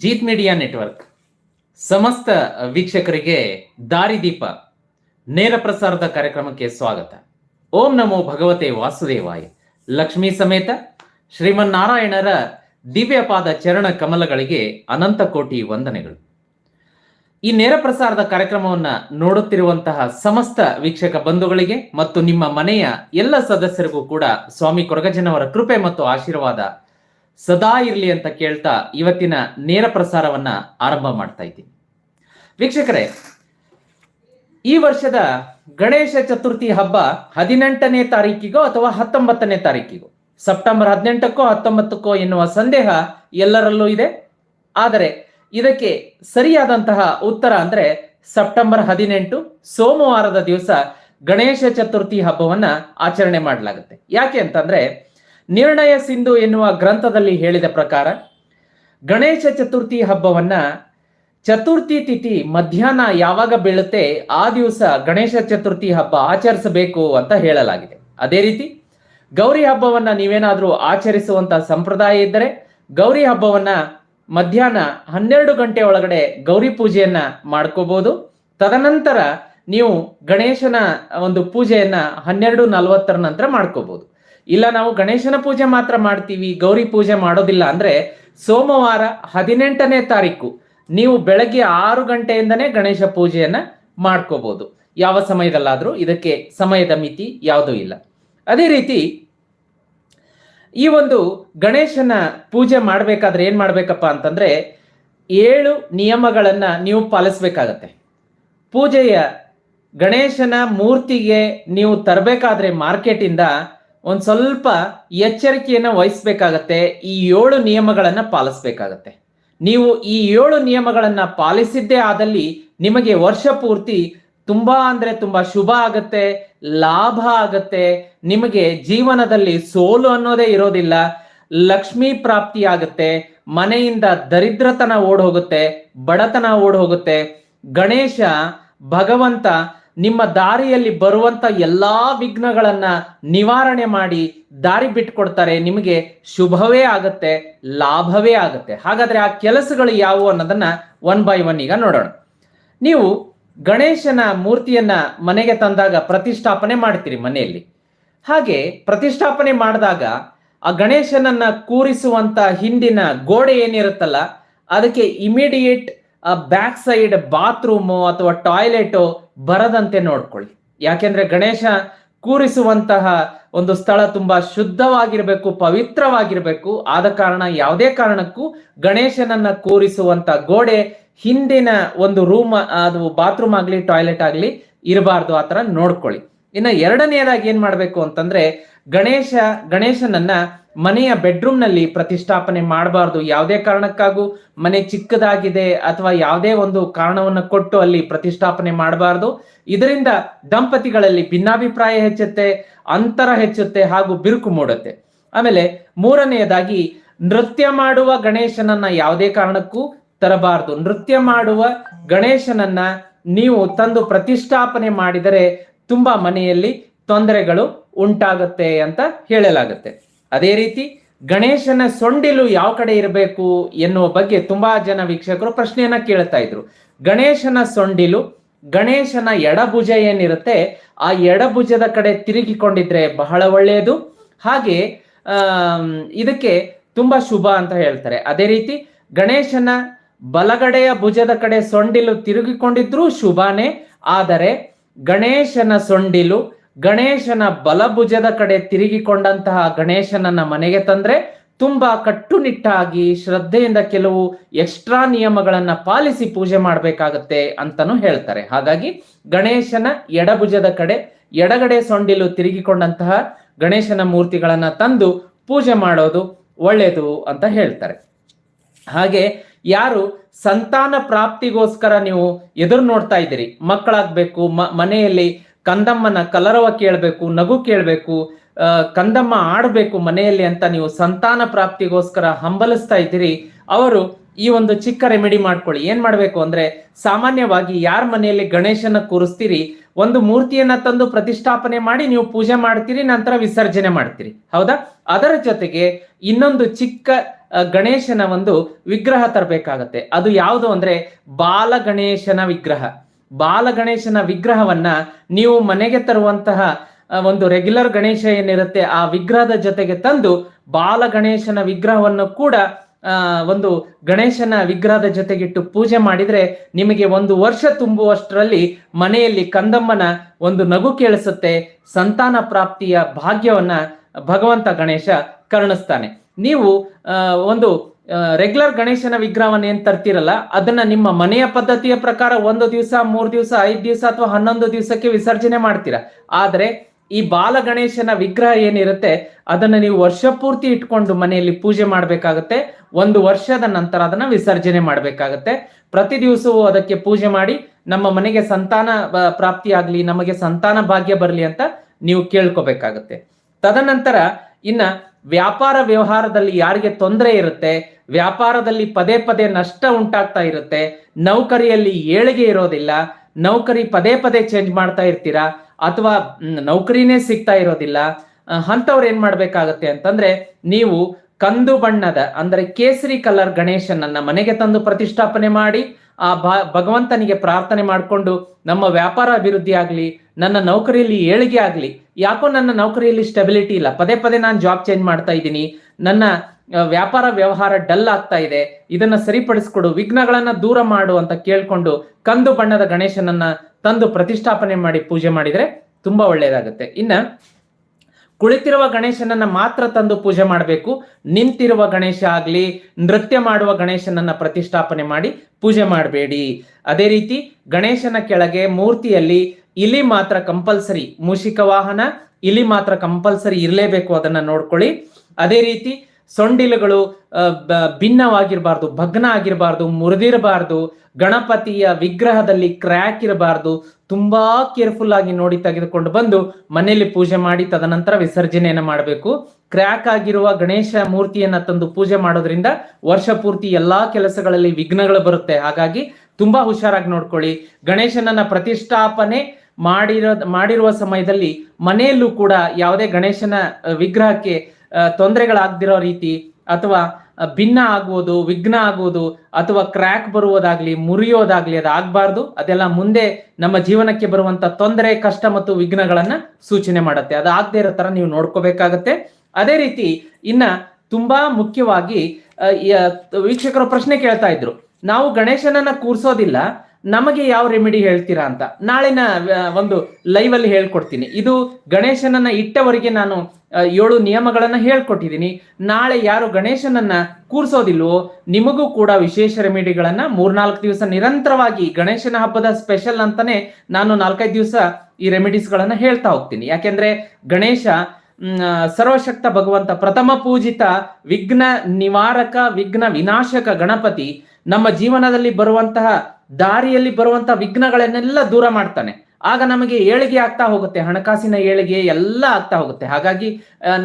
Jeet media network. ಸಮಸ್ತ ವೀಕ್ಷಕರಿಗೆ ದಾರಿದೀಪ ನೇರ ಪ್ರಸಾರದ ಕಾರ್ಯಕ್ರಮಕ್ಕೆ ಸ್ವಾಗತ. ಓಂ ನಮೋ ಭಗವತೆ ವಾಸುದೇವಾಯ. ಲಕ್ಷ್ಮೀ ಸಮೇತ ಶ್ರೀಮನ್ನಾರಾಯಣರ ದಿವ್ಯಪಾದ ಚರಣ ಕಮಲಗಳಿಗೆ ಅನಂತ ಕೋಟಿ ವಂದನೆಗಳು. ಈ ನೇರ ಪ್ರಸಾರದ ಕಾರ್ಯಕ್ರಮವನ್ನ ನೋಡುತ್ತಿರುವಂತಹ ಸಮಸ್ತ ವೀಕ್ಷಕ ಬಂಧುಗಳಿಗೆ ಮತ್ತು ನಿಮ್ಮ ಮನೆಯ ಎಲ್ಲ ಸದಸ್ಯರಿಗೂ ಕೂಡ ಸ್ವಾಮಿ ಕೊರಗಜನವರ ಕೃಪೆ ಮತ್ತು ಆಶೀರ್ವಾದ ಸದಾ ಇರಲಿ ಅಂತ ಕೇಳ್ತಾ ಇವತ್ತಿನ ನೇರ ಪ್ರಸಾರವನ್ನ ಆರಂಭ ಮಾಡ್ತಾ ಇದ್ದೀನಿ. ವೀಕ್ಷಕರೇ, ಈ ವರ್ಷದ ಗಣೇಶ ಚತುರ್ಥಿ ಹಬ್ಬ ಹದಿನೆಂಟನೇ ತಾರೀಕಿಗೋ ಅಥವಾ ಹತ್ತೊಂಬತ್ತನೇ ತಾರೀಕಿಗೋ? ಸೆಪ್ಟೆಂಬರ್ ಹದಿನೆಂಟಕ್ಕೋ ಹತ್ತೊಂಬತ್ತಕ್ಕೋ ಎನ್ನುವ ಸಂದೇಹ ಎಲ್ಲರಲ್ಲೂ ಇದೆ. ಆದರೆ ಇದಕ್ಕೆ ಸರಿಯಾದಂತಹ ಉತ್ತರ ಅಂದ್ರೆ ಸೆಪ್ಟೆಂಬರ್ ಹದಿನೆಂಟು, ಸೋಮವಾರದ ದಿವಸ ಗಣೇಶ ಚತುರ್ಥಿ ಹಬ್ಬವನ್ನ ಆಚರಣೆ ಮಾಡಲಾಗುತ್ತೆ. ಯಾಕೆ ಅಂತಂದ್ರೆ ನಿರ್ಣಯ ಸಿಂಧು ಎನ್ನುವ ಗ್ರಂಥದಲ್ಲಿ ಹೇಳಿದ ಪ್ರಕಾರ, ಗಣೇಶ ಚತುರ್ಥಿ ಹಬ್ಬವನ್ನ ಚತುರ್ಥಿ ತಿಥಿ ಮಧ್ಯಾಹ್ನ ಯಾವಾಗ ಬೀಳುತ್ತೆ ಆ ದಿವಸ ಗಣೇಶ ಚತುರ್ಥಿ ಹಬ್ಬ ಆಚರಿಸಬೇಕು ಅಂತ ಹೇಳಲಾಗಿದೆ. ಅದೇ ರೀತಿ, ಗೌರಿ ಹಬ್ಬವನ್ನ ನೀವೇನಾದರೂ ಆಚರಿಸುವಂತ ಸಂಪ್ರದಾಯ ಇದ್ದರೆ, ಗೌರಿ ಹಬ್ಬವನ್ನ ಮಧ್ಯಾಹ್ನ ಹನ್ನೆರಡು ಗಂಟೆ ಒಳಗಡೆ ಗೌರಿ ಪೂಜೆಯನ್ನ ಮಾಡ್ಕೋಬಹುದು ತದನಂತರ ನೀವು ಗಣೇಶನ ಒಂದು ಪೂಜೆಯನ್ನ ಹನ್ನೆರಡು ನಲವತ್ತರ ನಂತರ ಮಾಡ್ಕೋಬಹುದು ಇಲ್ಲ, ನಾವು ಗಣೇಶನ ಪೂಜೆ ಮಾತ್ರ ಮಾಡ್ತೀವಿ, ಗೌರಿ ಪೂಜೆ ಮಾಡೋದಿಲ್ಲ ಅಂದ್ರೆ ಸೋಮವಾರ ಹದಿನೆಂಟನೇ ತಾರೀಕು ನೀವು ಬೆಳಗ್ಗೆ ಆರು ಗಂಟೆಯಿಂದನೇ ಗಣೇಶ ಪೂಜೆಯನ್ನ ಮಾಡ್ಕೋಬಹುದು ಯಾವ ಸಮಯದಲ್ಲಾದ್ರೂ ಇದಕ್ಕೆ ಸಮಯದ ಮಿತಿ ಯಾವುದೂ ಇಲ್ಲ. ಅದೇ ರೀತಿ ಈ ಒಂದು ಗಣೇಶನ ಪೂಜೆ ಮಾಡಬೇಕಾದ್ರೆ ಏನ್ ಮಾಡ್ಬೇಕಪ್ಪ ಅಂತಂದ್ರೆ ಏಳು ನಿಯಮಗಳನ್ನ ನೀವು ಪಾಲಿಸ್ಬೇಕಾಗತ್ತೆ. ಪೂಜೆಯ ಗಣೇಶನ ಮೂರ್ತಿಗೆ ನೀವು ತರಬೇಕಾದ್ರೆ ಮಾರ್ಕೆಟಿಂದ ಒಂದ್ ಸ್ವಲ್ಪ ಎಚ್ಚರಿಕೆಯನ್ನು ವಹಿಸ್ಬೇಕಾಗತ್ತೆ, ಈ ಏಳು ನಿಯಮಗಳನ್ನು ಪಾಲಿಸ್ಬೇಕಾಗತ್ತೆ. ನೀವು ಈ ಏಳು ನಿಯಮಗಳನ್ನು ಪಾಲಿಸಿದ್ದೇ ಆದಲ್ಲಿ ನಿಮಗೆ ವರ್ಷ ಪೂರ್ತಿ ತುಂಬಾ ಅಂದ್ರೆ ತುಂಬಾ ಶುಭ ಆಗತ್ತೆ, ಲಾಭ ಆಗತ್ತೆ, ನಿಮಗೆ ಜೀವನದಲ್ಲಿ ಸೋಲು ಅನ್ನೋದೇ ಇರೋದಿಲ್ಲ, ಲಕ್ಷ್ಮಿ ಪ್ರಾಪ್ತಿ ಆಗುತ್ತೆ, ಮನೆಯಿಂದ ದರಿದ್ರತನ ಓಡ್ ಹೋಗುತ್ತೆ, ಬಡತನ ಓಡ್ ಹೋಗುತ್ತೆ, ಗಣೇಶ, ಭಗವಂತ ನಿಮ್ಮ ದಾರಿಯಲ್ಲಿ ಬರುವಂತ ಎಲ್ಲಾ ವಿಘ್ನಗಳನ್ನ ನಿವಾರಣೆ ಮಾಡಿ ದಾರಿ ಬಿಟ್ಕೊಡ್ತಾರೆ, ನಿಮಗೆ ಶುಭವೇ ಆಗತ್ತೆ, ಲಾಭವೇ ಆಗತ್ತೆ. ಹಾಗಾದ್ರೆ ಆ ಕೆಲಸಗಳು ಯಾವುವು ಅನ್ನೋದನ್ನ ಒನ್ ಬೈ ಒನ್ ಈಗ ನೋಡೋಣ. ನೀವು ಗಣೇಶನ ಮೂರ್ತಿಯನ್ನ ಮನೆಗೆ ತಂದಾಗ ಪ್ರತಿಷ್ಠಾಪನೆ ಮಾಡ್ತೀರಿ ಮನೆಯಲ್ಲಿ. ಹಾಗೆ ಪ್ರತಿಷ್ಠಾಪನೆ ಮಾಡಿದಾಗ ಆ ಗಣೇಶನನ್ನ ಕೂರಿಸುವಂತ ಹಿಂದಿನ ಗೋಡೆ ಏನಿರುತ್ತಲ್ಲ, ಅದಕ್ಕೆ ಇಮಿಡಿಯೇಟ್ ಬ್ಯಾಕ್ ಸೈಡ್ ಬಾತ್ರೂಮು ಅಥವಾ ಟಾಯ್ಲೆಟು ಬರದಂತೆ ನೋಡ್ಕೊಳ್ಳಿ. ಯಾಕೆಂದ್ರೆ ಗಣೇಶ ಕೂರಿಸುವಂತಹ ಒಂದು ಸ್ಥಳ ತುಂಬಾ ಶುದ್ಧವಾಗಿರಬೇಕು, ಪವಿತ್ರವಾಗಿರ್ಬೇಕು. ಆದ ಕಾರಣ ಯಾವುದೇ ಕಾರಣಕ್ಕೂ ಗಣೇಶನನ್ನ ಕೂರಿಸುವಂತ ಗೋಡೆ ಹಿಂದಿನ ಒಂದು ರೂಮ್, ಅದು ಬಾತ್ರೂಮ್ ಆಗ್ಲಿ, ಟಾಯ್ಲೆಟ್ ಆಗ್ಲಿ ಇರಬಾರ್ದು ಆತರ ನೋಡ್ಕೊಳ್ಳಿ. ಇನ್ನ ಎರಡನೆಯದಾಗಿ ಏನ್ ಮಾಡ್ಬೇಕು ಅಂತಂದ್ರೆ ಗಣೇಶ, ಗಣೇಶನನ್ನ ಮನೆಯ ಬೆಡ್ರೂಮ್ನಲ್ಲಿ ಪ್ರತಿಷ್ಠಾಪನೆ ಮಾಡಬಾರ್ದು. ಯಾವುದೇ ಕಾರಣಕ್ಕಾಗೂ ಮನೆ ಚಿಕ್ಕದಾಗಿದೆ ಅಥವಾ ಯಾವುದೇ ಒಂದು ಕಾರಣವನ್ನ ಕೊಟ್ಟು ಅಲ್ಲಿ ಪ್ರತಿಷ್ಠಾಪನೆ ಮಾಡಬಾರ್ದು. ಇದರಿಂದ ದಂಪತಿಗಳಲ್ಲಿ ಭಿನ್ನಾಭಿಪ್ರಾಯ ಹೆಚ್ಚುತ್ತೆ, ಅಂತರ ಹೆಚ್ಚುತ್ತೆ ಹಾಗೂ ಬಿರುಕು ಮೂಡುತ್ತೆ. ಆಮೇಲೆ ಮೂರನೆಯದಾಗಿ, ನೃತ್ಯ ಮಾಡುವ ಗಣೇಶನನ್ನ ಯಾವುದೇ ಕಾರಣಕ್ಕೂ ತರಬಾರದು. ನೃತ್ಯ ಮಾಡುವ ಗಣೇಶನನ್ನ ನೀವು ತಂದು ಪ್ರತಿಷ್ಠಾಪನೆ ಮಾಡಿದರೆ ತುಂಬಾ ಮನೆಯಲ್ಲಿ ತೊಂದರೆಗಳು ಉಂಟಾಗುತ್ತೆ ಅಂತ ಹೇಳಲಾಗುತ್ತೆ. ಅದೇ ರೀತಿ ಗಣೇಶನ ಸೊಂಡಿಲು ಯಾವ ಕಡೆ ಇರಬೇಕು ಎನ್ನುವ ಬಗ್ಗೆ ತುಂಬಾ ಜನ ವೀಕ್ಷಕರು ಪ್ರಶ್ನೆಯನ್ನ ಕೇಳ್ತಾ ಇದ್ರು. ಗಣೇಶನ ಸೊಂಡಿಲು, ಗಣೇಶನ ಎಡಭುಜ ಏನಿರುತ್ತೆ, ಆ ಎಡಭುಜದ ಕಡೆ ತಿರುಗಿಕೊಂಡಿದ್ರೆ ಬಹಳ ಒಳ್ಳೆಯದು. ಹಾಗೆ ಇದಕ್ಕೆ ತುಂಬಾ ಶುಭ ಅಂತ ಹೇಳ್ತಾರೆ. ಅದೇ ರೀತಿ ಗಣೇಶನ ಬಲಗಡೆಯ ಭುಜದ ಕಡೆ ಸೊಂಡಿಲು ತಿರುಗಿಕೊಂಡಿದ್ರೂ ಶುಭಾನೇ. ಆದರೆ ಗಣೇಶನ ಸೊಂಡಿಲು ಗಣೇಶನ ಬಲಭುಜದ ಕಡೆ ತಿರುಗಿಕೊಂಡಂತಹ ಗಣೇಶನನ್ನ ಮನೆಗೆ ತಂದ್ರೆ ತುಂಬಾ ಕಟ್ಟುನಿಟ್ಟಾಗಿ ಶ್ರದ್ಧೆಯಿಂದ ಕೆಲವು ಎಕ್ಸ್ಟ್ರಾ ನಿಯಮಗಳನ್ನ ಪಾಲಿಸಿ ಪೂಜೆ ಮಾಡಬೇಕಾಗತ್ತೆ ಅಂತಾನು ಹೇಳ್ತಾರೆ. ಹಾಗಾಗಿ ಗಣೇಶನ ಎಡಭುಜದ ಕಡೆ ಎಡಗಡೆ ಸೊಂಡಿಲು ತಿರುಗಿಕೊಂಡಂತಹ ಗಣೇಶನ ಮೂರ್ತಿಗಳನ್ನ ತಂದು ಪೂಜೆ ಮಾಡೋದು ಒಳ್ಳೆಯದು ಅಂತ ಹೇಳ್ತಾರೆ. ಹಾಗೆ ಯಾರು ಸಂತಾನ ಪ್ರಾಪ್ತಿಗೋಸ್ಕರ ನೀವು ಎದುರು ನೋಡ್ತಾ ಇದ್ದೀರಿ, ಮಕ್ಕಳಾಗಬೇಕು ಮನೆಯಲ್ಲಿ ಕಂದಮ್ಮನ ಕಲರವ ಕೇಳಬೇಕು, ನಗು ಕೇಳಬೇಕು ಕಂದಮ್ಮ ಆಡಬೇಕು ಮನೆಯಲ್ಲಿ ಅಂತ ನೀವು ಸಂತಾನ ಪ್ರಾಪ್ತಿಗೋಸ್ಕರ ಹಂಬಲಿಸ್ತಾ ಇದ್ದೀರಿ, ಅವರು ಈ ಒಂದು ಚಿಕ್ಕ ರೆಮಿಡಿ ಮಾಡ್ಕೊಳ್ಳಿ. ಏನ್ ಮಾಡ್ಬೇಕು ಅಂದ್ರೆ, ಸಾಮಾನ್ಯವಾಗಿ ಯಾರ ಮನೆಯಲ್ಲಿ ಗಣೇಶನ ಕೂರಿಸ್ತೀರಿ, ಒಂದು ಮೂರ್ತಿಯನ್ನ ತಂದು ಪ್ರತಿಷ್ಠಾಪನೆ ಮಾಡಿ ನೀವು ಪೂಜೆ ಮಾಡ್ತೀರಿ, ನಂತರ ವಿಸರ್ಜನೆ ಮಾಡ್ತೀರಿ. ಹೌದಾ? ಅದರ ಜೊತೆಗೆ ಇನ್ನೊಂದು ಚಿಕ್ಕ ಗಣೇಶನ ಒಂದು ವಿಗ್ರಹ ತರಬೇಕಾಗತ್ತೆ. ಅದು ಯಾವುದು ಅಂದ್ರೆ ಬಾಲ ಗಣೇಶನ ವಿಗ್ರಹ. ಬಾಲ ಗಣೇಶನ ವಿಗ್ರಹವನ್ನ ನೀವು ಮನೆಗೆ ತರುವಂತಹ ಒಂದು ರೆಗ್ಯುಲರ್ ಗಣೇಶ ಏನಿರುತ್ತೆ, ಆ ವಿಗ್ರಹದ ಜೊತೆಗೆ ತಂದು ಬಾಲಗಣೇಶನ ವಿಗ್ರಹವನ್ನು ಕೂಡ ಒಂದು ಗಣೇಶನ ವಿಗ್ರಹದ ಜೊತೆಗಿಟ್ಟು ಪೂಜೆ ಮಾಡಿದ್ರೆ ನಿಮಗೆ ಒಂದು ವರ್ಷ ತುಂಬುವಷ್ಟರಲ್ಲಿ ಮನೆಯಲ್ಲಿ ಕಂದಮ್ಮನ ಒಂದು ನಗು ಕೇಳಿಸುತ್ತೆ, ಸಂತಾನ ಪ್ರಾಪ್ತಿಯ ಭಾಗ್ಯವನ್ನ ಭಗವಂತ ಗಣೇಶ ಕರುಣಿಸ್ತಾನೆ. ನೀವು ಒಂದು ರೆಗ್ಯುಲರ್ ಗಣೇಶನ ವಿಗ್ರಹವನ್ನು ಏನ್ ತರ್ತಿರಲ್ಲ, ಅದನ್ನ ನಿಮ್ಮ ಮನೆಯ ಪದ್ಧತಿಯ ಪ್ರಕಾರ ಒಂದು ದಿವಸ, ಮೂರು ದಿವಸ, ಐದು ದಿವಸ ಅಥವಾ ಹನ್ನೊಂದು ದಿವಸಕ್ಕೆ ವಿಸರ್ಜನೆ ಮಾಡ್ತೀರಾ. ಆದ್ರೆ ಈ ಬಾಲ ಗಣೇಶನ ವಿಗ್ರಹ ಏನಿರುತ್ತೆ, ಅದನ್ನ ನೀವು ವರ್ಷ ಪೂರ್ತಿ ಇಟ್ಕೊಂಡು ಮನೆಯಲ್ಲಿ ಪೂಜೆ ಮಾಡಬೇಕಾಗತ್ತೆ, ಒಂದು ವರ್ಷದ ನಂತರ ಅದನ್ನ ವಿಸರ್ಜನೆ ಮಾಡಬೇಕಾಗತ್ತೆ. ಪ್ರತಿ ದಿವಸವೂ ಅದಕ್ಕೆ ಪೂಜೆ ಮಾಡಿ, ನಮ್ಮ ಮನೆಗೆ ಸಂತಾನ ಪ್ರಾಪ್ತಿಯಾಗ್ಲಿ, ನಮಗೆ ಸಂತಾನ ಭಾಗ್ಯ ಬರಲಿ ಅಂತ ನೀವು ಕೇಳ್ಕೋಬೇಕಾಗತ್ತೆ. ತದನಂತರ ಇನ್ನ ವ್ಯಾಪಾರ ವ್ಯವಹಾರದಲ್ಲಿ ಯಾರಿಗೆ ತೊಂದರೆ ಇರುತ್ತೆ, ವ್ಯಾಪಾರದಲ್ಲಿ ಪದೇ ಪದೇ ನಷ್ಟ ಉಂಟಾಗ್ತಾ ಇರುತ್ತೆ, ನೌಕರಿಯಲ್ಲಿ ಏಳಿಗೆ ಇರೋದಿಲ್ಲ, ನೌಕರಿ ಪದೇ ಪದೇ ಚೇಂಜ್ ಮಾಡ್ತಾ ಇರ್ತೀರಾ, ಅಥವಾ ನೌಕರಿನೇ ಸಿಗ್ತಾ ಇರೋದಿಲ್ಲ ಅಂಥವ್ರು ಏನ್ ಮಾಡ್ಬೇಕಾಗತ್ತೆ ಅಂತಂದ್ರೆ, ನೀವು ಕಂದು ಬಣ್ಣದ, ಅಂದ್ರೆ ಕೇಸರಿ ಕಲರ್ ಗಣೇಶನನ್ನ ಮನೆಗೆ ತಂದು ಪ್ರತಿಷ್ಠಾಪನೆ ಮಾಡಿ, ಆ ಭಗವಂತನಿಗೆ ಪ್ರಾರ್ಥನೆ ಮಾಡಿಕೊಂಡು ನಮ್ಮ ವ್ಯಾಪಾರ ಅಭಿವೃದ್ಧಿ ಆಗ್ಲಿ, ನನ್ನ ನೌಕರಿಯಲ್ಲಿ ಏಳಿಗೆ ಆಗ್ಲಿ, ಯಾಕೋ ನನ್ನ ನೌಕರಿಯಲ್ಲಿ ಸ್ಟೆಬಿಲಿಟಿ ಇಲ್ಲ. ಪದೇ ಪದೇ ನಾನು ಜಾಬ್ ಚೇಂಜ್ ಮಾಡ್ತಾ ಇದ್ದೀನಿ. ನನ್ನ ವ್ಯಾಪಾರ ವ್ಯವಹಾರ ಡಲ್ ಆಗ್ತಾ ಇದೆ. ಇದನ್ನ ಸರಿಪಡಿಸ್ಕೊಡು, ವಿಘ್ನಗಳನ್ನ ದೂರ ಮಾಡು ಅಂತ ಕೇಳ್ಕೊಂಡು ಕಂದು ಬಣ್ಣದ ಗಣೇಶನನ್ನ ತಂದು ಪ್ರತಿಷ್ಠಾಪನೆ ಮಾಡಿ ಪೂಜೆ ಮಾಡಿದ್ರೆ ತುಂಬಾ ಒಳ್ಳೆಯದಾಗುತ್ತೆ ಇನ್ನ ಕುಳಿತಿರುವ ಗಣೇಶನನ್ನ ಮಾತ್ರ ತಂದು ಪೂಜೆ ಮಾಡಬೇಕು, ನಿಂತಿರುವ ಗಣೇಶ ಆಗ್ಲಿ, ನೃತ್ಯ ಮಾಡುವ ಗಣೇಶನನ್ನ ಪ್ರತಿಷ್ಠಾಪನೆ ಮಾಡಿ ಪೂಜೆ ಮಾಡಬೇಡಿ. ಅದೇ ರೀತಿ ಗಣೇಶನ ಕೆಳಗೆ ಮೂರ್ತಿಯಲ್ಲಿ ಇಲಿ ಮಾತ್ರ ಕಂಪಲ್ಸರಿ, ಮೂಷಿಕ ವಾಹನ, ಇಲಿ ಮಾತ್ರ ಕಂಪಲ್ಸರಿ ಇರಲೇಬೇಕು, ಅದನ್ನ ನೋಡ್ಕೊಳ್ಳಿ. ಅದೇ ರೀತಿ ಸೊಂಡಿಲುಗಳು ಭಿನ್ನವಾಗಿರಬಾರ್ದು ಭಗ್ನ ಆಗಿರಬಾರ್ದು ಮುರಿದಿರಬಾರ್ದು, ಗಣಪತಿಯ ವಿಗ್ರಹದಲ್ಲಿ ಕ್ರ್ಯಾಕ್ ಇರಬಾರ್ದು, ತುಂಬಾ ಕೇರ್ಫುಲ್ ಆಗಿ ನೋಡಿ ತೆಗೆದುಕೊಂಡು ಬಂದು ಮನೆಯಲ್ಲಿ ಪೂಜೆ ಮಾಡಿ ತದನಂತರ ವಿಸರ್ಜನೆಯನ್ನು ಮಾಡಬೇಕು. ಕ್ರ್ಯಾಕ್ ಆಗಿರುವ ಗಣೇಶ ಮೂರ್ತಿಯನ್ನ ತಂದು ಪೂಜೆ ಮಾಡೋದ್ರಿಂದ ವರ್ಷ ಪೂರ್ತಿ ಎಲ್ಲಾ ಕೆಲಸಗಳಲ್ಲಿ ವಿಘ್ನಗಳು ಬರುತ್ತೆ. ಹಾಗಾಗಿ ತುಂಬಾ ಹುಷಾರಾಗಿ ನೋಡ್ಕೊಳ್ಳಿ. ಗಣೇಶನನ್ನ ಪ್ರತಿಷ್ಠಾಪನೆ ಮಾಡಿರೋ, ಮಾಡಿರುವ ಸಮಯದಲ್ಲಿ ಮನೆಯಲ್ಲೂ ಕೂಡ ಯಾವುದೇ ಗಣೇಶನ ವಿಗ್ರಹಕ್ಕೆ ತೊಂದರೆಗಳಾಗ್ದಿರೋ ರೀತಿ ಅಥವಾ ಭಿನ್ನ ಆಗುವುದು, ವಿಘ್ನ ಆಗುವುದು ಅಥವಾ ಕ್ರ್ಯಾಕ್ ಬರುವುದಾಗ್ಲಿ, ಮುರಿಯೋದಾಗ್ಲಿ ಅದು ಆಗ್ಬಾರ್ದು. ಅದೆಲ್ಲ ಮುಂದೆ ನಮ್ಮ ಜೀವನಕ್ಕೆ ಬರುವಂತ ತೊಂದರೆ, ಕಷ್ಟ ಮತ್ತು ವಿಘ್ನಗಳನ್ನ ಸೂಚನೆ ಮಾಡುತ್ತೆ. ಅದು ಆಗದೆ ಇರೋ ತರ ನೀವು ನೋಡ್ಕೋಬೇಕಾಗತ್ತೆ. ಅದೇ ರೀತಿ ಇನ್ನ ತುಂಬಾ ಮುಖ್ಯವಾಗಿ ವೀಕ್ಷಕರು ಪ್ರಶ್ನೆ ಕೇಳ್ತಾ ಇದ್ರು. ನಾವು ಗಣೇಶನನ್ನ ಕೂರ್ಸೋದಿಲ್ಲ, ನಮಗೆ ಯಾವ ರೆಮಿಡಿ ಹೇಳ್ತೀರಾ ಅಂತ. ನಾಳಿನ ಒಂದು ಲೈವ್ ಅಲ್ಲಿ ಹೇಳ್ಕೊಡ್ತೀನಿ. ಇದು ಗಣೇಶನನ್ನ ಇಟ್ಟವರಿಗೆ ನಾನು ಏಳು ನಿಯಮಗಳನ್ನ ಹೇಳ್ಕೊಟ್ಟಿದ್ದೀನಿ ನಾಳೆ ಯಾರು ಗಣೇಶನನ್ನ ಕೂರ್ಸೋದಿಲ್ವೋ, ನಿಮಗೂ ಕೂಡ ವಿಶೇಷ ರೆಮಿಡಿಗಳನ್ನ ಮೂರ್ನಾಲ್ಕು ದಿವಸ ನಿರಂತರವಾಗಿ ಗಣೇಶನ ಹಬ್ಬದ ಸ್ಪೆಷಲ್ ಅಂತಾನೆ ನಾನು ನಾಲ್ಕೈದು ದಿವಸ ಈ ರೆಮಿಡೀಸ್ ಗಳನ್ನ ಹೇಳ್ತಾ ಹೋಗ್ತೀನಿ. ಯಾಕೆಂದ್ರೆ ಗಣೇಶ ಸರ್ವಶಕ್ತ ಭಗವಂತ, ಪ್ರಥಮ ಪೂಜಿತ, ವಿಘ್ನ ನಿವಾರಕ, ವಿಘ್ನ ವಿನಾಶಕ ಗಣಪತಿ ನಮ್ಮ ಜೀವನದಲ್ಲಿ ಬರುವಂತಹ ದಾರಿಯಲ್ಲಿ ಬರುವಂತಹ ವಿಘ್ನಗಳನ್ನೆಲ್ಲ ದೂರ ಮಾಡ್ತಾನೆ. ಆಗ ನಮಗೆ ಏಳಿಗೆ ಆಗ್ತಾ ಹೋಗುತ್ತೆ, ಹಣಕಾಸಿನ ಏಳಿಗೆ ಎಲ್ಲ ಆಗ್ತಾ ಹೋಗುತ್ತೆ. ಹಾಗಾಗಿ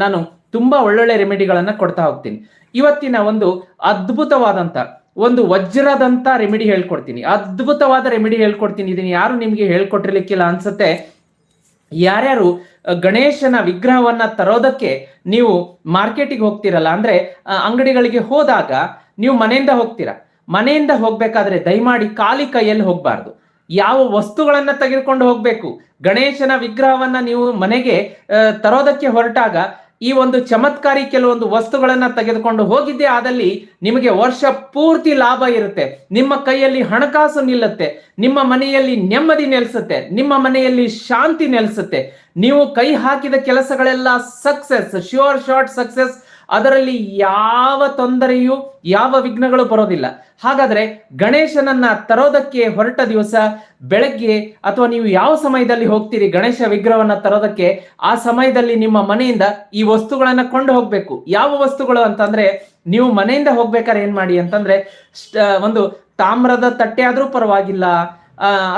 ನಾನು ತುಂಬಾ ಒಳ್ಳೊಳ್ಳೆ ರೆಮಿಡಿಗಳನ್ನ ಕೊಡ್ತಾ ಹೋಗ್ತೀನಿ. ಇವತ್ತಿನ ಒಂದು ಅದ್ಭುತವಾದಂತ, ಒಂದು ವಜ್ರದಂತ ರೆಮಿಡಿ ಹೇಳ್ಕೊಡ್ತೀನಿ. ಅದ್ಭುತವಾದ ರೆಮಿಡಿ ಹೇಳ್ಕೊಡ್ತೀನಿ. ಇದನ್ನ ಯಾರು ನಿಮ್ಗೆ ಹೇಳ್ಕೊಟ್ಟಿರ್ಲಿಕ್ಕಿಲ್ಲ ಅನ್ಸುತ್ತೆ. ಯಾರ್ಯಾರು ಗಣೇಶನ ವಿಗ್ರಹವನ್ನ ತರೋದಕ್ಕೆ ನೀವು ಮಾರ್ಕೆಟಿಗೆ ಹೋಗ್ತಿರಲ್ಲ, ಅಂದ್ರೆ ಅಂಗಡಿಗಳಿಗೆ ಹೋದಾಗ ನೀವು ಮನೆಯಿಂದ ಹೋಗ್ತೀರಾ. ಮನೆಯಿಂದ ಹೋಗ್ಬೇಕಾದ್ರೆ ದಯಮಾಡಿ ಖಾಲಿ ಕೈಯಲ್ಲಿ ಹೋಗ್ಬಾರ್ದು. ಯಾವ ವಸ್ತುಗಳನ್ನ ತೆಗೆದುಕೊಂಡು ಹೋಗ್ಬೇಕು? ಗಣೇಶನ ವಿಗ್ರಹವನ್ನ ನೀವು ಮನೆಗೆ ತರೋದಕ್ಕೆ ಹೊರಟಾಗ ಈ ಒಂದು ಚಮತ್ಕಾರಿ ಕೆಲವೊಂದು ವಸ್ತುಗಳನ್ನ ತೆಗೆದುಕೊಂಡು ಹೋಗಿದ್ದೆ ಆದಲ್ಲಿ ನಿಮಗೆ ವರ್ಷ ಪೂರ್ತಿ ಲಾಭ ಇರುತ್ತೆ. ನಿಮ್ಮ ಕೈಯಲ್ಲಿ ಹಣಕಾಸು ನಿಲ್ಲುತ್ತೆ. ನಿಮ್ಮ ಮನೆಯಲ್ಲಿ ನೆಮ್ಮದಿ ನೆಲೆಸುತ್ತೆ. ನಿಮ್ಮ ಮನೆಯಲ್ಲಿ ಶಾಂತಿ ನೆಲೆಸುತ್ತೆ. ನೀವು ಕೈ ಹಾಕಿದ ಕೆಲಸಗಳೆಲ್ಲ ಸಕ್ಸೆಸ್ ಶ್ಯೂರ್ ಶಾರ್ಟ್ ಸಕ್ಸೆಸ್ ಅದರಲ್ಲಿ ಯಾವ ತೊಂದರೆಯೂ, ಯಾವ ವಿಘ್ನಗಳು ಬರೋದಿಲ್ಲ. ಹಾಗಾದ್ರೆ ಗಣೇಶನನ್ನ ತರೋದಕ್ಕೆ ಹೊರಟ ದಿವಸ ಬೆಳಗ್ಗೆ ಅಥವಾ ನೀವು ಯಾವ ಸಮಯದಲ್ಲಿ ಹೋಗ್ತೀರಿ ಗಣೇಶ ವಿಗ್ರಹವನ್ನ ತರೋದಕ್ಕೆ, ಆ ಸಮಯದಲ್ಲಿ ನಿಮ್ಮ ಮನೆಯಿಂದ ಈ ವಸ್ತುಗಳನ್ನ ಕೊಂಡು ಹೋಗ್ಬೇಕು. ಯಾವ ವಸ್ತುಗಳು ಅಂತಂದ್ರೆ, ನೀವು ಮನೆಯಿಂದ ಹೋಗ್ಬೇಕಾದ್ರೆ ಏನ್ ಮಾಡಿ ಅಂತಂದ್ರೆ ಒಂದು ತಾಮ್ರದ ತಟ್ಟೆ ಆದ್ರೂ ಪರವಾಗಿಲ್ಲ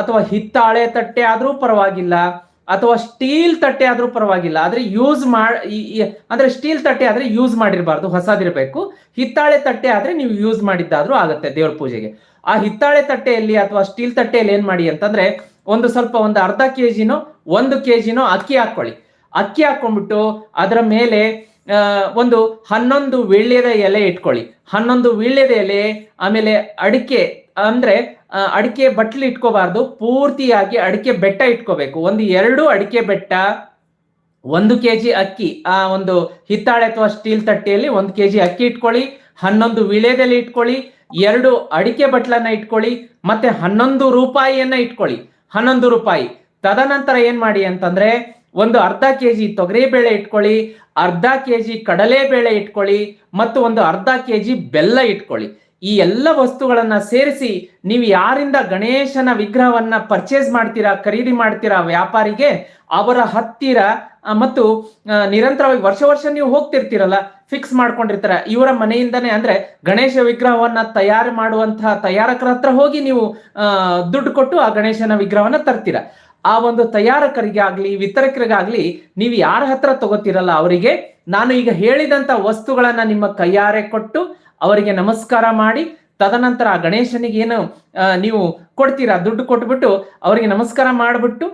ಅಥವಾ ಹಿತ್ತಾಳೆ ತಟ್ಟೆ ಆದ್ರೂ ಪರವಾಗಿಲ್ಲ ಅಥವಾ ಸ್ಟೀಲ್ ತಟ್ಟೆ ಆದರೂ ಪರವಾಗಿಲ್ಲ, ಆದ್ರೆ ಯೂಸ್ ಮಾಡಿ ಅಂದ್ರೆ ಸ್ಟೀಲ್ ತಟ್ಟೆ ಆದ್ರೆ ಯೂಸ್ ಮಾಡಿರಬಾರ್ದು, ಹೊಸದಿರಬೇಕು. ಹಿತ್ತಾಳೆ ತಟ್ಟೆ ಆದ್ರೆ ನೀವು ಯೂಸ್ ಮಾಡಿದ್ದಾದರೂ ಆಗುತ್ತೆ ದೇವ್ರ ಪೂಜೆಗೆ. ಆ ಹಿತ್ತಾಳೆ ತಟ್ಟೆಯಲ್ಲಿ ಅಥವಾ ಸ್ಟೀಲ್ ತಟ್ಟೆಯಲ್ಲಿ ಏನು ಮಾಡಿ ಅಂತಂದ್ರೆ, ಒಂದು ಸ್ವಲ್ಪ ಒಂದು ಅರ್ಧ ಕೆ ಜಿನೋ ಒಂದು ಕೆ ಜಿನೋ ಅಕ್ಕಿ ಹಾಕೊಳ್ಳಿ ಅಕ್ಕಿ ಹಾಕೊಂಡ್ಬಿಟ್ಟು ಅದರ ಮೇಲೆ ಒಂದು ಹನ್ನೊಂದು ವೀಳ್ಯದ ಎಲೆ ಇಟ್ಕೊಳ್ಳಿ. ಹನ್ನೊಂದು ವೀಳ್ಯದ ಎಲೆ, ಆಮೇಲೆ ಅಡಿಕೆ, ಅಂದ್ರೆ ಅಡಿಕೆ ಬಟ್ಲು ಇಟ್ಕೋಬಾರ್ದು. ಪೂರ್ತಿಯಾಗಿ ಅಡಿಕೆ ಬೆಟ್ಟ ಇಟ್ಕೋಬೇಕು. ಒಂದು ಎರಡು ಅಡಿಕೆ ಬೆಟ್ಟ, ಒಂದು ಕೆಜಿ ಅಕ್ಕಿ, ಆ, ಒಂದು ಹಿತ್ತಾಳೆ ಅಥವಾ ಸ್ಟೀಲ್ ತಟ್ಟೆಯಲ್ಲಿ ಒಂದು ಕೆಜಿ ಅಕ್ಕಿ ಇಟ್ಕೊಳ್ಳಿ, ಹನ್ನೊಂದು ವಿಳೆದೆಲೆ ಇಟ್ಕೊಳ್ಳಿ, ಎರಡು ಅಡಿಕೆ ಬಟ್ಲನ್ನ ಇಟ್ಕೊಳ್ಳಿ, ಮತ್ತೆ ಹನ್ನೊಂದು ರೂಪಾಯಿಯನ್ನ ಇಟ್ಕೊಳ್ಳಿ. ಹನ್ನೊಂದು ರೂಪಾಯಿ. ತದನಂತರ ಏನ್ ಮಾಡಿ ಅಂತಂದ್ರೆ, ಒಂದು ಅರ್ಧ ಕೆ ಜಿ ತೊಗರಿ ಬೇಳೆ ಇಟ್ಕೊಳ್ಳಿ, ಅರ್ಧ ಕೆ ಜಿ ಕಡಲೆ ಬೇಳೆ ಇಟ್ಕೊಳ್ಳಿ, ಮತ್ತು ಒಂದು ಅರ್ಧ ಕೆಜಿ ಬೆಲ್ಲ ಇಟ್ಕೊಳ್ಳಿ. ಈ ಎಲ್ಲ ವಸ್ತುಗಳನ್ನ ಸೇರಿಸಿ ನೀವು ಯಾರಿಂದ ಗಣೇಶನ ವಿಗ್ರಹವನ್ನ ಪರ್ಚೇಸ್ ಮಾಡ್ತೀರಾ, ಖರೀದಿ ಮಾಡ್ತೀರಾ ವ್ಯಾಪಾರಿಗೆ, ಅವರ ಹತ್ತಿರ ಮತ್ತು ನಿರಂತರವಾಗಿ ವರ್ಷ ವರ್ಷ ನೀವು ಹೋಗ್ತಿರ್ತೀರಲ್ಲ ಫಿಕ್ಸ್ ಮಾಡ್ಕೊಂಡಿರ್ತಾರ. ಇವರ ಮನೆಯಿಂದನೇ ಅಂದ್ರೆ ಗಣೇಶ ವಿಗ್ರಹವನ್ನ ತಯಾರು ಮಾಡುವಂತಹ ತಯಾರಕರ ಹತ್ರ ಹೋಗಿ ನೀವು ದುಡ್ಡು ಕೊಟ್ಟು ಆ ಗಣೇಶನ ವಿಗ್ರಹವನ್ನ ತರ್ತೀರ. ಆ ಒಂದು ತಯಾರಕರಿಗಾಗ್ಲಿ, ವಿತರಕರಿಗಾಗ್ಲಿ ನೀವು ಯಾರ ಹತ್ರ ತಗೋತಿರಲ್ಲ ಅವರಿಗೆ, ನಾನು ಈಗ ಹೇಳಿದಂತ ವಸ್ತುಗಳನ್ನ ನಿಮ್ಮ ಕೈಯಾರೆ ಕೊಟ್ಟು ಅವರಿಗೆ ನಮಸ್ಕಾರ ಮಾಡಿ, ತದನಂತರ ಆ ಗಣೇಶನಿಗೆ ಏನು ನೀವು ಕೊಡ್ತೀರಾ, ದುಡ್ಡು ಕೊಟ್ಬಿಟ್ಟು ಅವರಿಗೆ ನಮಸ್ಕಾರ ಮಾಡಿಬಿಟ್ಟು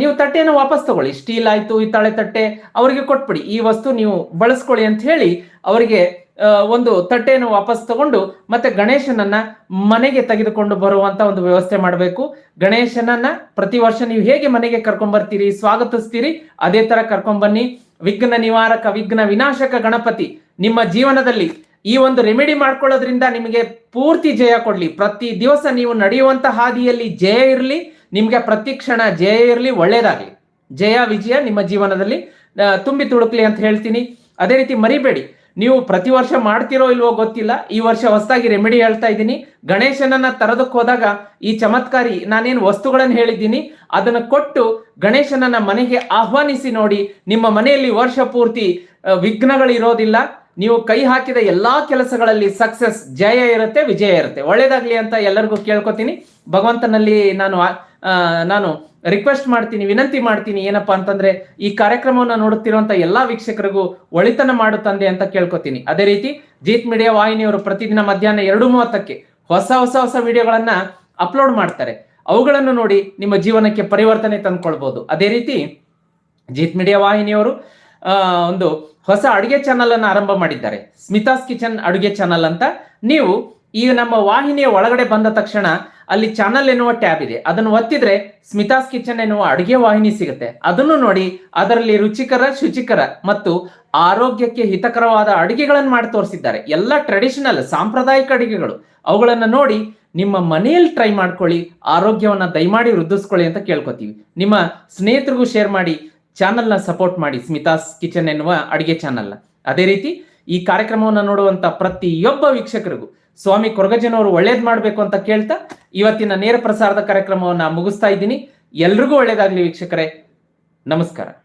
ನೀವು ತಟ್ಟೆಯನ್ನು ವಾಪಸ್ ತಗೊಳ್ಳಿ. ಸ್ಟೀಲ್ ಆಯಿತು ಹಿತ್ತಾಳೆ ತಟ್ಟೆ, ಅವರಿಗೆ ಕೊಟ್ಬಿಡಿ. ಈ ವಸ್ತು ನೀವು ಬಳಸ್ಕೊಳ್ಳಿ ಅಂತ ಹೇಳಿ ಅವರಿಗೆ ಒಂದು ತಟ್ಟೆಯನ್ನು ವಾಪಸ್ ತಗೊಂಡು ಮತ್ತೆ ಗಣೇಶನನ್ನ ಮನೆಗೆ ತೆಗೆದುಕೊಂಡು ಬರುವಂತ ಒಂದು ವ್ಯವಸ್ಥೆ ಮಾಡಬೇಕು. ಗಣೇಶನನ್ನ ಪ್ರತಿ ವರ್ಷ ನೀವು ಹೇಗೆ ಮನೆಗೆ ಕರ್ಕೊಂಡ್ ಬರ್ತೀರಿ ಸ್ವಾಗತಿಸ್ತೀರಿ, ಅದೇ ತರ ಕರ್ಕೊಂಡ್ ಬನ್ನಿ ವಿಘ್ನ ನಿವಾರಕ, ವಿಘ್ನ ವಿನಾಶಕ ಗಣಪತಿ, ನಿಮ್ಮ ಜೀವನದಲ್ಲಿ ಈ ಒಂದು ರೆಮಿಡಿ ಮಾಡ್ಕೊಳ್ಳೋದ್ರಿಂದ ನಿಮಗೆ ಪೂರ್ತಿ ಜಯ ಕೊಡ್ಲಿ. ಪ್ರತಿ ದಿವಸ ನೀವು ನಡೆಯುವಂತ ಹಾದಿಯಲ್ಲಿ ಜಯ ಇರಲಿ, ನಿಮ್ಗೆ ಪ್ರತಿ ಕ್ಷಣ ಜಯ ಇರಲಿ, ಒಳ್ಳೇದಾಗ್ಲಿ. ಜಯ, ವಿಜಯ ನಿಮ್ಮ ಜೀವನದಲ್ಲಿ ತುಂಬಿ ತುಳುಕ್ಲಿ ಅಂತ ಹೇಳ್ತೀನಿ. ಅದೇ ರೀತಿ ಮರಿಬೇಡಿ. ನೀವು ಪ್ರತಿ ವರ್ಷ ಮಾಡ್ತಿರೋ ಇಲ್ವೋ ಗೊತ್ತಿಲ್ಲ, ಈ ವರ್ಷ ಹೊಸದಾಗಿ ರೆಮಿಡಿ ಹೇಳ್ತಾ ಇದ್ದೀನಿ. ಗಣೇಶನನ್ನ ತರೋದಕ್ಕೆ ಹೋದಾಗ ಈ ಚಮತ್ಕಾರಿ ನಾನೇನು ವಸ್ತುಗಳನ್ನು ಹೇಳಿದ್ದೀನಿ, ಅದನ್ನು ಕೊಟ್ಟು ಗಣೇಶನನ್ನ ಮನೆಗೆ ಆಹ್ವಾನಿಸಿ ನೋಡಿ, ನಿಮ್ಮ ಮನೆಯಲ್ಲಿ ವರ್ಷ ಪೂರ್ತಿ ವಿಘ್ನಗಳು ಇರೋದಿಲ್ಲ ನೀವು ಕೈ ಹಾಕಿದ ಎಲ್ಲಾ ಕೆಲಸಗಳಲ್ಲಿ ಸಕ್ಸಸ್ ಜಯ ಇರುತ್ತೆ, ವಿಜಯ ಇರುತ್ತೆ. ಒಳ್ಳೇದಾಗ್ಲಿ ಅಂತ ಎಲ್ಲರಿಗೂ ಕೇಳ್ಕೊತೀನಿ. ಭಗವಂತನಲ್ಲಿ ನಾನು ನಾನು ರಿಕ್ವೆಸ್ಟ್ ಮಾಡ್ತೀನಿ, ವಿನಂತಿ ಮಾಡ್ತೀನಿ, ಏನಪ್ಪಾ ಅಂತಂದ್ರೆ ಈ ಕಾರ್ಯಕ್ರಮವನ್ನು ನೋಡುತ್ತಿರುವಂತ ಎಲ್ಲಾ ವೀಕ್ಷಕರಿಗೂ ಒಳಿತನ ಮಾಡು ತಂದೆ ಅಂತ ಕೇಳ್ಕೊತೀನಿ. ಅದೇ ರೀತಿ ಜೀತ್ ಮೀಡಿಯಾ ವಾಹಿನಿಯವರು ಪ್ರತಿದಿನ ಮಧ್ಯಾಹ್ನ ಎರಡು ಮೂವತ್ತಕ್ಕೆ ಹೊಸ ಹೊಸ ಹೊಸ ವಿಡಿಯೋಗಳನ್ನ ಅಪ್ಲೋಡ್ ಮಾಡ್ತಾರೆ. ಅವುಗಳನ್ನು ನೋಡಿ ನಿಮ್ಮ ಜೀವನಕ್ಕೆ ಪರಿವರ್ತನೆ ತಂದ್ಕೊಳ್ಬಹುದು ಅದೇ ರೀತಿ ಜೀತ್ ಮೀಡಿಯಾ ವಾಹಿನಿಯವರು ಒಂದು ಹೊಸ ಅಡುಗೆ ಚಾನಲ್ ಅನ್ನು ಆರಂಭ ಮಾಡಿದ್ದಾರೆ. ಸ್ಮಿತಾಸ್ ಕಿಚನ್ ಅಡುಗೆ ಚಾನಲ್ ಅಂತ. ನೀವು ಈ ನಮ್ಮ ವಾಹಿನಿಯ ಒಳಗಡೆ ಬಂದ ತಕ್ಷಣ ಅಲ್ಲಿ ಚಾನಲ್ ಎನ್ನುವ ಟ್ಯಾಬ್ ಇದೆ. ಅದನ್ನು ಒತ್ತಿದ್ರೆ ಸ್ಮಿತಾಸ್ ಕಿಚನ್ ಎನ್ನುವ ಅಡುಗೆ ವಾಹಿನಿ ಸಿಗುತ್ತೆ. ಅದನ್ನು ನೋಡಿ ಅದರಲ್ಲಿ ರುಚಿಕರ, ಶುಚಿಕರ ಮತ್ತು ಆರೋಗ್ಯಕ್ಕೆ ಹಿತಕರವಾದ ಅಡುಗೆಗಳನ್ನು ಮಾಡಿ ತೋರಿಸಿದ್ದಾರೆ. ಎಲ್ಲ ಟ್ರೆಡಿಷನಲ್ ಸಾಂಪ್ರದಾಯಿಕ ಅಡುಗೆಗಳು. ಅವುಗಳನ್ನು ನೋಡಿ ನಿಮ್ಮ ಮನೆಯಲ್ಲಿ ಟ್ರೈ ಮಾಡ್ಕೊಳ್ಳಿ. ಆರೋಗ್ಯವನ್ನು ದಯಮಾಡಿ ವೃದ್ಧಿಸ್ಕೊಳ್ಳಿ ಅಂತ ಕೇಳ್ಕೊತೀವಿ. ನಿಮ್ಮ ಸ್ನೇಹಿತರಿಗೂ ಶೇರ್ ಮಾಡಿ, ಚಾನಲ್ನ ಸಪೋರ್ಟ್ ಮಾಡಿ ಸ್ಮಿತಾಸ್ ಕಿಚನ್ ಎನ್ನುವ ಅಡುಗೆ ಚಾನಲ್ನ. ಅದೇ ರೀತಿ ಈ ಕಾರ್ಯಕ್ರಮವನ್ನು ನೋಡುವಂಥ ಪ್ರತಿಯೊಬ್ಬ ವೀಕ್ಷಕರಿಗೂ ಸ್ವಾಮಿ ಕೊರಗಜ್ಜನವರು ಒಳ್ಳೇದ್ ಮಾಡ್ಬೇಕು ಅಂತ ಕೇಳ್ತಾ ಇವತ್ತಿನ ನೇರ ಪ್ರಸಾರದ ಕಾರ್ಯಕ್ರಮವನ್ನ ಮುಗಿಸ್ತಾ ಇದ್ದೀನಿ. ಎಲ್ರಿಗೂ ಒಳ್ಳೇದಾಗ್ಲಿ ವೀಕ್ಷಕರೇ. ನಮಸ್ಕಾರ.